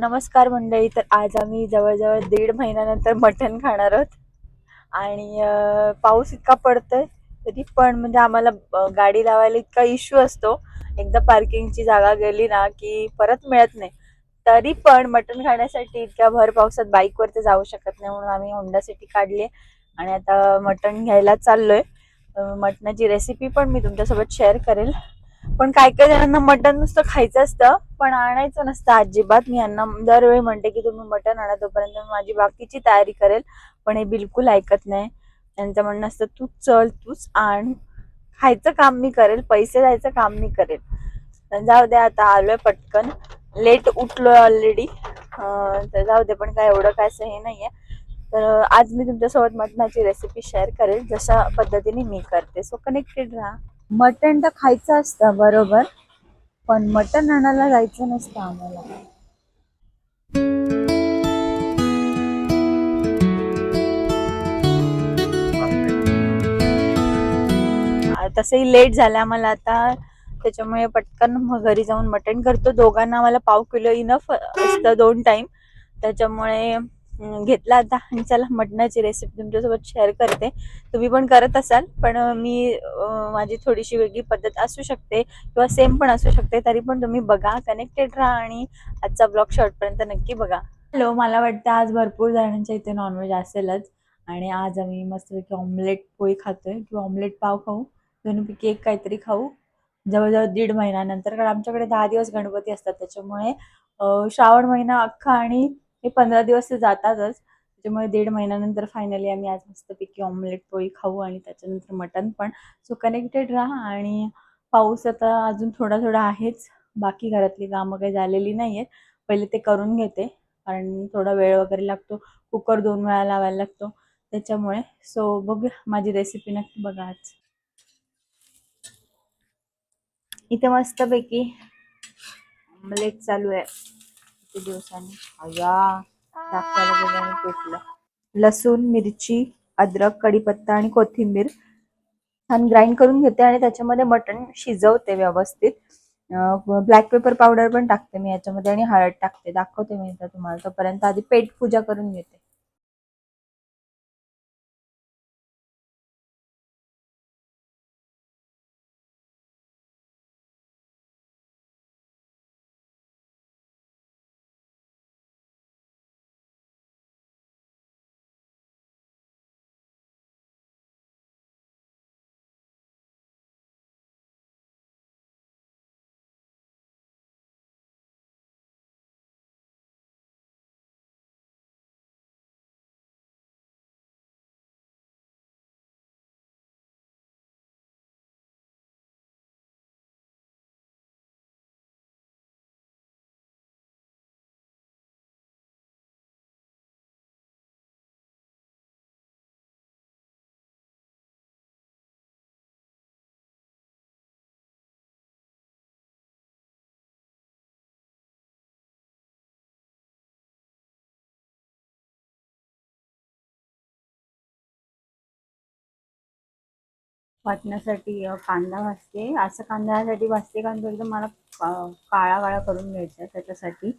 नमस्कार मंडळी. तर आज आम्ही जवळजवळ दीड महिन्यानंतर मटण खाणार आहोत. आणि पाऊस इतका पडतोय तरी पण म्हणजे आम्हाला गाडी लावायला इतका इश्यू असतो. एकदा पार्किंगची जागा गेली ना की परत मिळत नाही. तरी पण मटण खाण्यासाठी इतक्या भर पावसात बाईकवर तर जाऊ शकत नाही म्हणून आम्ही होंडा सिटी काढली आणि आता मटण घ्यायला चाललोय. मटणाची रेसिपी पण मी तुमच्यासोबत शेअर करेल. पण काही काही जणांना मटण नुसतं खायचं असतं पण आणायचं नसतं अजिबात. मी यांना दरवेळी म्हणते की तुम्ही मटण आणा तोपर्यंत मी माझी बाकीची तयारी करेल पण हे बिलकुल ऐकत नाही. त्यांचं म्हणणं असतं तू चल तूच आण. खायचं काम मी करेल पैसे द्यायचं काम मी करेल. जाऊ दे आता आलोय पटकन. लेट उठलोय ऑलरेडी तर जाऊ दे पण काय एवढं काय असं हे नाहीये. तर आज मी तुमच्यासोबत मटणाची रेसिपी शेअर करेल जशा पद्धतीने मी करते. सो कनेक्टेड राहा. मटण तर खायचं असतं बरोबर. पण मटण आणायला जायचं नसतं आम्हाला. तसंही लेट झालं आम्हाला आता. त्याच्यामुळे पटकन घरी जाऊन मटण करतो. दोघांना आम्हाला पाव किलो इनफ असतं दोन टाइम त्याच्यामुळे घेतला आता. आणि चला मटणाची रेसिपी तुमच्यासोबत शेअर करते. तुम्ही पण करत असाल पण मी माझी थोडीशी वेगळी पद्धत असू शकते किंवा सेम पण असू शकते तरी पण तुम्ही बघा कनेक्टेड राहा आणि आजचा ब्लॉग शॉर्टपर्यंत नक्की बघा. हॅलो मला वाटतं आज भरपूर जणांच्या इथे नॉनव्हेज असेलच. आणि आज आम्ही मस्तपैकी ऑमलेट पोळी खातोय. किंवा ऑमलेट पाव खाऊ दोन्हीपैकी एक काहीतरी खाऊ. जवळजवळ दीड महिन्यानंतर कारण आमच्याकडे दहा दिवस गणपती असतात त्याच्यामुळे श्रावण महिना अख्खा आणि हे पंधरा दिवस ते जातातच. त्याच्यामुळे दीड महिन्यानंतर फायनली आम्ही आज मस्तपैकी ऑमलेट पोळी खाऊ आणि त्याच्यानंतर मटण पण. सो कनेक्टेड राहा आणि पाऊस आता अजून थोडा थोडा आहेच. बाकी घरातली कामं काही झालेली नाही आहेत पहिले ते करून घेते. कारण थोडा वेळ वगैरे लागतो. कुकर दोन वेळा लावायला लागतो. त्याच्यामुळे. सो बघूया. माझी रेसिपी नक्की बघा आज. इथे मस्तपैकी ऑमलेट चालू आहे. किती दिवसांनी? अया दाखवायला गेलं लसूण मिरची अद्रक कढीपत्ता आणि कोथिंबीर छान ग्राइंड करून घेते आणि त्याच्यामध्ये मटण शिजवते व्यवस्थित. ब्लॅक पेपर पावडर पण टाकते मी याच्यामध्ये आणि हळद टाकते. दाखवते मी तुम्हाला. तोपर्यंत आधी पेट पूजा करून घेते. वाटण्यासाठी कांदा भाजते. असं कांद्यासाठी भाजते कारण तो एकदम मला काळा काळा करून घ्यायचा आहे त्याच्यासाठी.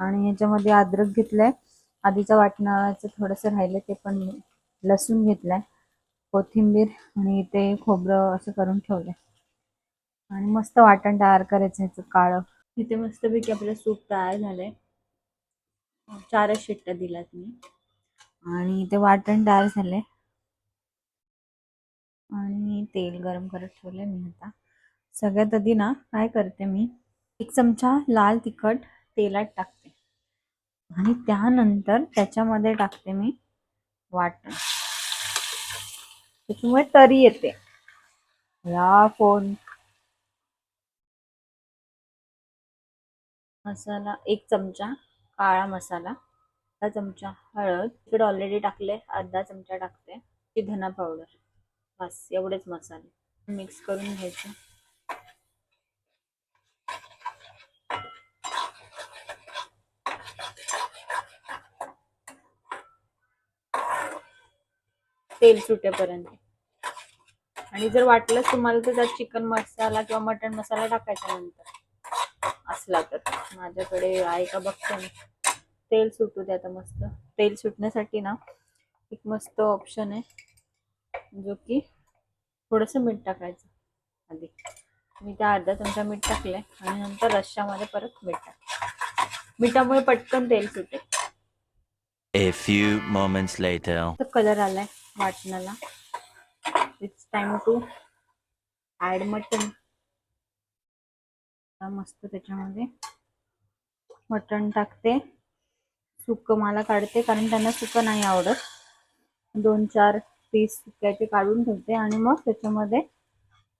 आणि याच्यामध्ये अद्रक घेतलंय. आधीच्या वाटणाचं थोडंसं राहिलं ते पण लसूण घेतलाय. कोथिंबीर आणि ते खोबरं असं करून ठेवलंय. आणि मस्त वाटण तयार करायचं ह्याचं काळं. इथे मस्तपैकी आपलं सूप तयार झालंय. चारच शिट्ट्या दिल्यात मी. आणि ते वाटण तयार झालंय. आणि तेल गरम करत ठेवलंय मी आता. सगळ्यात आधी ना काय करते मी? एक चमचा लाल तिखट तेलात टाकते. आणि त्यानंतर त्याच्यामध्ये टाकते मी वाटण. त्याच्यामुळे तरी येते. या फोन. मसाला एक चमचा काळा मसाला अर्धा चमचा हळद. इकडे ऑलरेडी टाकले अर्धा चमचा टाकते. ती धना पावडर बस एवढेच मसाले. मिक्स करून घ्यायचे. तेल सुटेपर्यंत. आणि जर वाटलंच तुम्हाला तर त्यात चिकन मसाला किंवा मटन मसाला टाकायचा नंतर. असला तर. माझ्याकडे आहे का बघते मी. तेल सुटू द्या आता मस्त. तेल सुटण्यासाठी ना एक मस्त ऑप्शन आहे. जो की थोडंसं मीठ टाकायचं. आधी. मी त्या अर्धा चमचा मीठ टाकलंय आणि नंतर रश्श्यामध्ये परत मीठ टाक मिठामुळे पटकन तेल सुटेल. A few moments later. Colour आलाय वाटणाला. It's time to add mutton मस्त त्याच्यामध्ये मटण टाकते. सुक मला काढते कारण त्यांना सुक नाही आवडत. दोन चार पीस त्याचे काढून ठेवते आणि मग त्याच्यामध्ये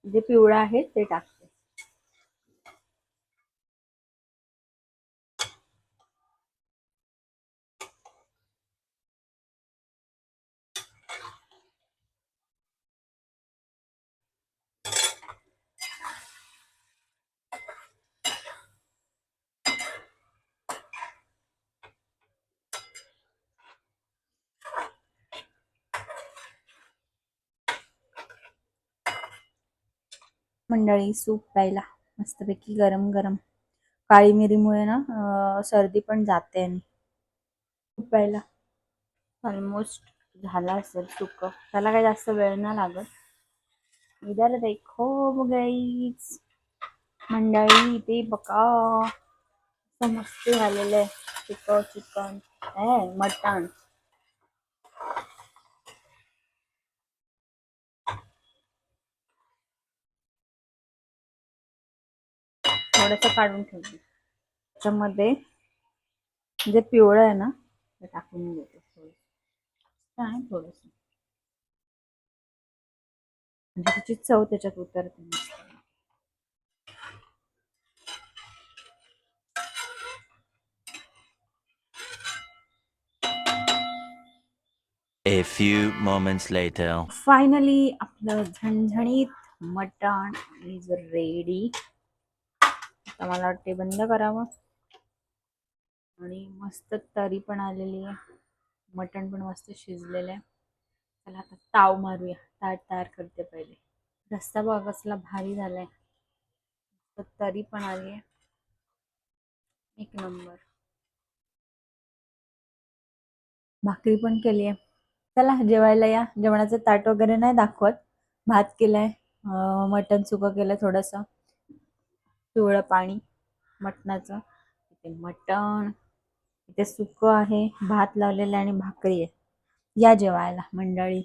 जे पिवळं आहे ते टाकते. मंडळी सूप प्यायला. मस्तपैकी गरम गरम काळी मिरीमुळे ना सर्दी पण जाते आणि. सूप प्यायला. ऑलमोस्ट झाला असेल सुक. त्याला काही जास्त वेळ ना लागत. इधर देखो बघाईच मंडळी ते बघा. मस्त झालेलं आहे. Chicken chicken. ए मटण. थोडंसं काढून ठेवते त्याच्यामध्ये जे पिवळं आहे ना ते टाकून देते थोडं आहे थोडस म्हणजे त्याची चव त्याच्यात उतरते मस्त. A few moments later. Finally आपलं झणझणीत मटण इज रेडी आता मला वाटते बंद करावं. आणि मस्त तरी पण आलेली आहे. मटण पण मस्त शिजलेलं आहे. चला आता ताव मारूया. ताट तयार करते पहिले. रस्ता बघा कसला भारी झालाय. मस्त तरी पण आली आहे. एक नंबर. भाकरी पण केली आहे. चला जेवायला या. जेवणाचं ताट वगैरे नाही दाखवत. भात केलाय. मटण सुकं केलं थोडंसं. पिवळं पाणी मटणाचं. इथे मटण इथे सुकं आहे भात लावलेलं आहे आणि भाकरी आहे. या जेवायला मंडळी.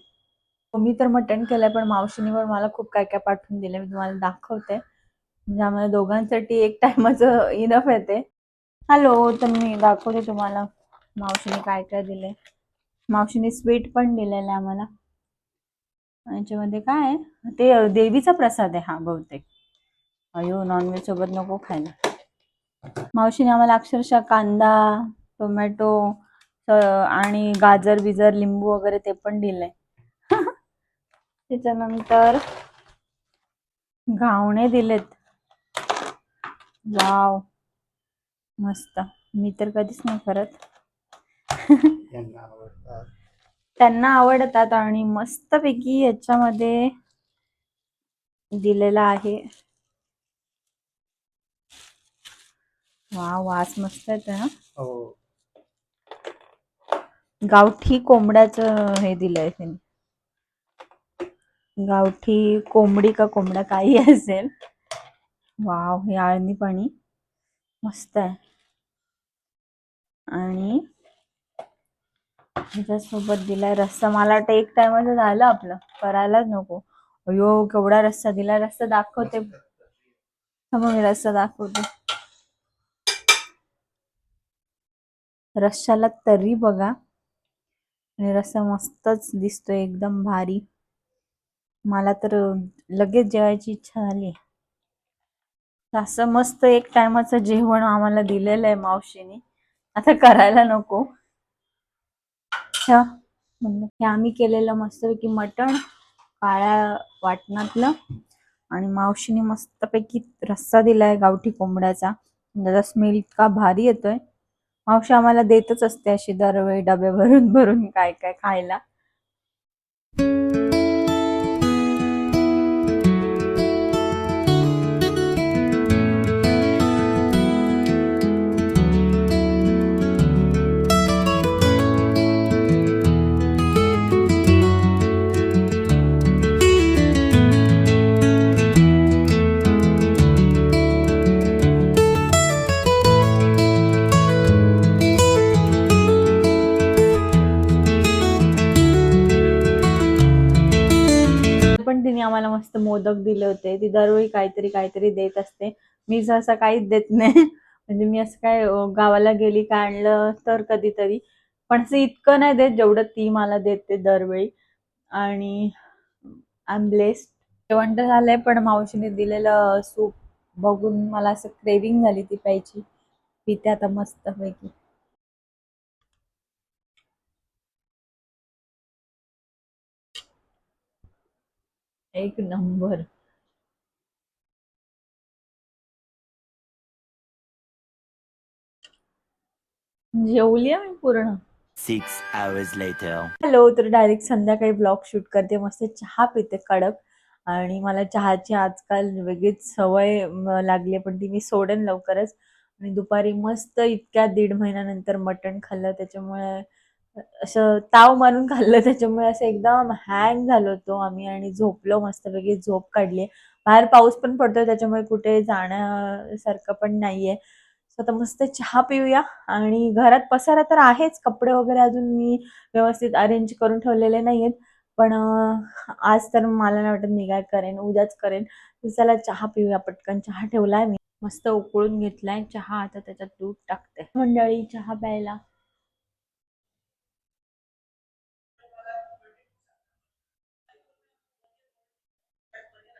मी तर मटण केलंय पण मावशीने पण मला खूप काय काय पाठवून दिलं मी तुम्हाला दाखवते. म्हणजे आम्हाला दोघांसाठी एक टायमाचं इनफ येते. हॅलो तर मी दाखवते तुम्हाला मावशीने काय काय दिलंय. मावशीने स्वीट पण दिलेलं आहे आम्हाला. याच्यामध्ये काय आहे? ते देवीचा प्रसाद आहे हा बहुतेक. अयो नॉनव्हेज सोबत नको खायला. मावशीने आम्हाला अक्षरशः कांदा टोमॅटो आणि गाजर बिजर लिंबू वगैरे ते पण दिलंय. त्याच्यानंतर घावणे दिलेत. वाव. मस्त. मी तर कधीच नाही करत. त्यांना आवडतात आणि मस्तपैकी याच्यामध्ये दिलेला आहे. वा वास मस्त येतो ना हो. गावठी कोंबड्याचं हे दिलंय त्यांनी. गावठी कोंबडी का कोंबडा काही असेल. वाव हे आळणी पाणी मस्त आहे. आणि ह्याच्यासोबत दिलाय रस्सा. मला वाटतं एक टायमाचं झालं आपलं. करायलाच नको. अयो केवढा रस्सा दिलाय. रस्सा दाखवते. थांबा मी रस्सा दाखवते. रश्शाला तरी बघा. आणि रस्सा मस्तच दिसतोय एकदम भारी. मला तर लगेच जेवायची इच्छा झाली. असं मस्त एक टायमाचं जेवण आम्हाला दिलेलं आहे मावशीने. आता करायला नको. हे आम्ही केलेलं मस्तपैकी मटण काळ्या वाटणातलं. आणि मावशीने मस्तपैकी रस्सा दिलाय गावठी कोंबड्याचा. त्याचा स्मेल इतका भारी येतोय. मावशी आम्हाला देतच असते अशी दरवेळी डबे भरून भरून काय काय खायला. मोदक दिले होते. ती दरवेळी काहीतरी काहीतरी देत असते. मी सहसा काहीच देत नाही. म्हणजे मी असं काय गावाला गेली काय आणलं तर कधीतरी. पण असं इतकं नाही देत जेवढं ती मला देते दरवेळी. आणि आय एम ब्लेस्ड जेवण तर झालंय पण मावशीने दिलेलं सूप बघून मला असं क्रेविंग झाली ती प्यायची. पिते आता मस्त एक नंबर. जेवली मी पूर्ण. Six hours later. हॅलो तर डायरेक्ट संध्याकाळी ब्लॉग शूट करते. मस्त चहा पिते कडक. आणि मला चहाची आजकाल वेगळीच सवय लागली पण ती मी सोडेन लवकरच. आणि दुपारी मस्त इतक्या दीड महिन्यानंतर मटण खाल्लं. त्याच्यामुळे असं ताव मारून खाल्लं त्याच्यामुळे असं एकदम हँग झालो होतो आम्ही आणि झोपलो मस्तपैकी झोप काढली. बाहेर पाऊस पण पडतोय त्याच्यामुळे कुठे जाण्यासारखं पण नाहीये. आता मस्त चहा पिऊया आणि घरात पसारा तर आहेच कपडे वगैरे अजून मी व्यवस्थित अरेंज करून ठेवलेले नाहीयेत. पण आज तर मला नाही वाटत मी काय करेन उद्याच करेन. चला चहा पिऊया पटकन. चहा ठेवलाय मी. मस्त उकळून घेतलाय. चहा आता त्याच्यात दूध टाकते. मंडळी चहा प्यायला.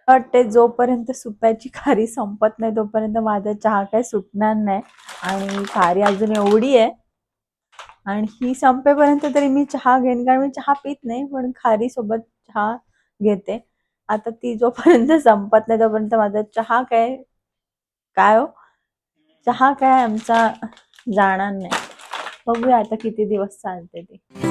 वाटते जोपर्यंत सुप्याची खारी संपत नाही तोपर्यंत माझा चहा काही सुटणार नाही. आणि खारी अजून एवढी आहे. आणि ही संपेपर्यंत तरी मी चहा घेईन कारण मी चहा पित नाही पण खारी सोबत चहा घेते. आता ती जोपर्यंत संपत नाही तोपर्यंत माझा चहा काय काय हो? चहा काय आमचा जाणार नाही. बघूया आता किती दिवस चालते ते.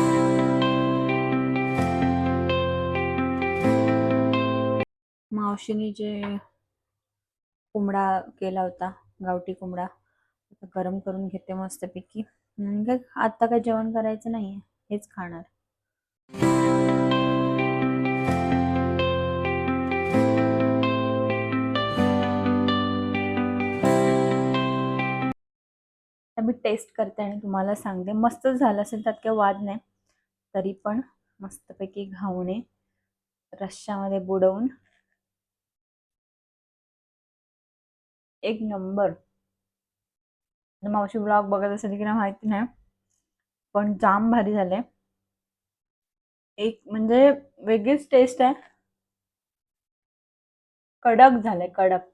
मावशीने जे कोंबडा केला होता गावठी कोंबडा गरम करून घेते मस्तपैकी. हम्म, काय आता काय जेवण करायचं नाही हेच खाणार. तर मी टेस्ट करते आणि तुम्हाला सांगते. मस्तच झालं असेल त्यात काही वाद नाही तरी पण मस्तपैकी घावणे रश्श्यामध्ये बुडवून. एक नंबर. मावशी ब्लॉग बघत असेल की नाही माहिती नाही पण जाम भारी झाले. एक म्हणजे वेगळीच टेस्ट आहे. कडक झाले कडक.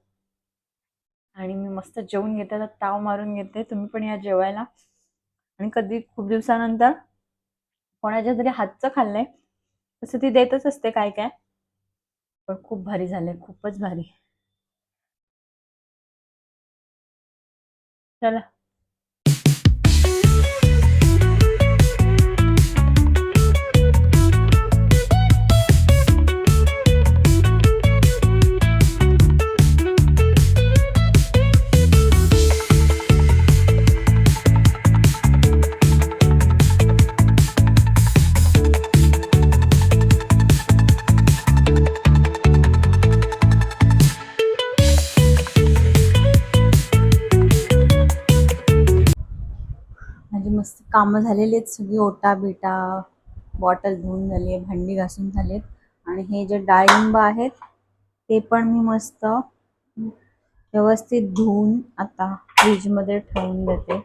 आणि मी मस्त जेवून घेते तर ताव मारून घेते. तुम्ही पण या जेवायला. आणि कधी खूप दिवसानंतर कोणाच्या तरी हातचं खाल्लंय तसं ती देतच असते काय काय. पण खूप भारी झाले खूपच भारी. चला कामं झालेली आहेत. सगळी ओटा बिटा बॉटल धुवून झाली आहे भांडी घासून झालेत आणि हे जे डाळिंब आहेत ते पण मी मस्त व्यवस्थित धुवून आता फ्रीजमध्ये ठेवून देते.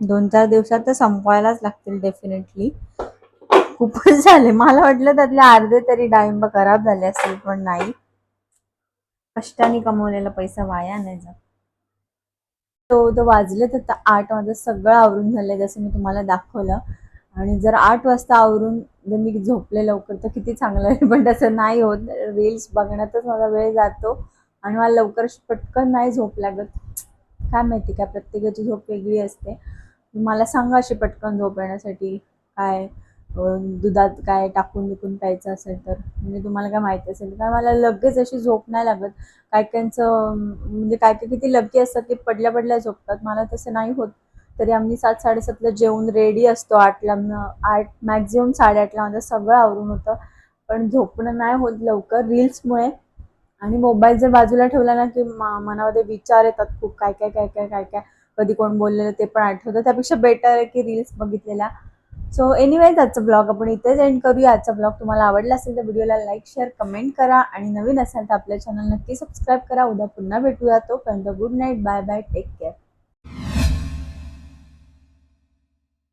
दोन चार दिवसात तर संपवायलाच लागतील डेफिनेटली खूपच झाले. मला वाटलं त्यातले अर्धे तरी डाळिंब खराब झाले असतील पण नाही. कष्टाने कमवलेला पैसा वाया नाही जात. तो तो वाजलेत आता आठ माझं सगळं आवरून झालंय जसं मी तुम्हाला दाखवलं. आणि जर आठ वाजता आवरून जर मी झोपले लवकर तर किती चांगलं आहे. पण तसं नाही होत. रील्स बघण्यातच माझा वेळ जातो आणि मला लवकर पटकन नाही झोप लागत. काय माहिती काय प्रत्येकाची झोप वेगळी असते. मला सांगा अशी पटकन झोप येण्यासाठी काय दुधात काय टाकून बिकून प्यायचं असेल तर. म्हणजे तुम्हाला काय माहिती असेल. तर मला लगेच अशी झोप नाही लागत. काय काहींचं म्हणजे काय काय किती लकी असतात ते पडल्या पडल्या झोपतात. मला तसं नाही होत. तरी आम्ही सात साडेसातला जेवून रेडी असतो. आठला आठ मॅक्झिमम साडेआठला माझं सगळं आवरून होतं. पण झोपणं नाही होत लवकर. रील्समुळे आणि मोबाईल जर बाजूला ठेवला ना की मनामध्ये विचार येतात खूप. काय काय काय काय काय काय. कधी कोण बोललेलं ते पण आठवतं. त्यापेक्षा बेटर आहे की रील्स बघितलेल्या सो एनिवेज आजचा ब्लॉग आपण इथेच एंड करूया. आजचा ब्लॉग तुम्हाला आवडला असेल तर व्हिडिओला लाईक शेअर कमेंट करा. आणि नवीन असाल तर आपल्या चॅनल नक्की सबस्क्राईब करा. उद्या पुन्हा भेटूया. तोपर्यंत good night bye bye take care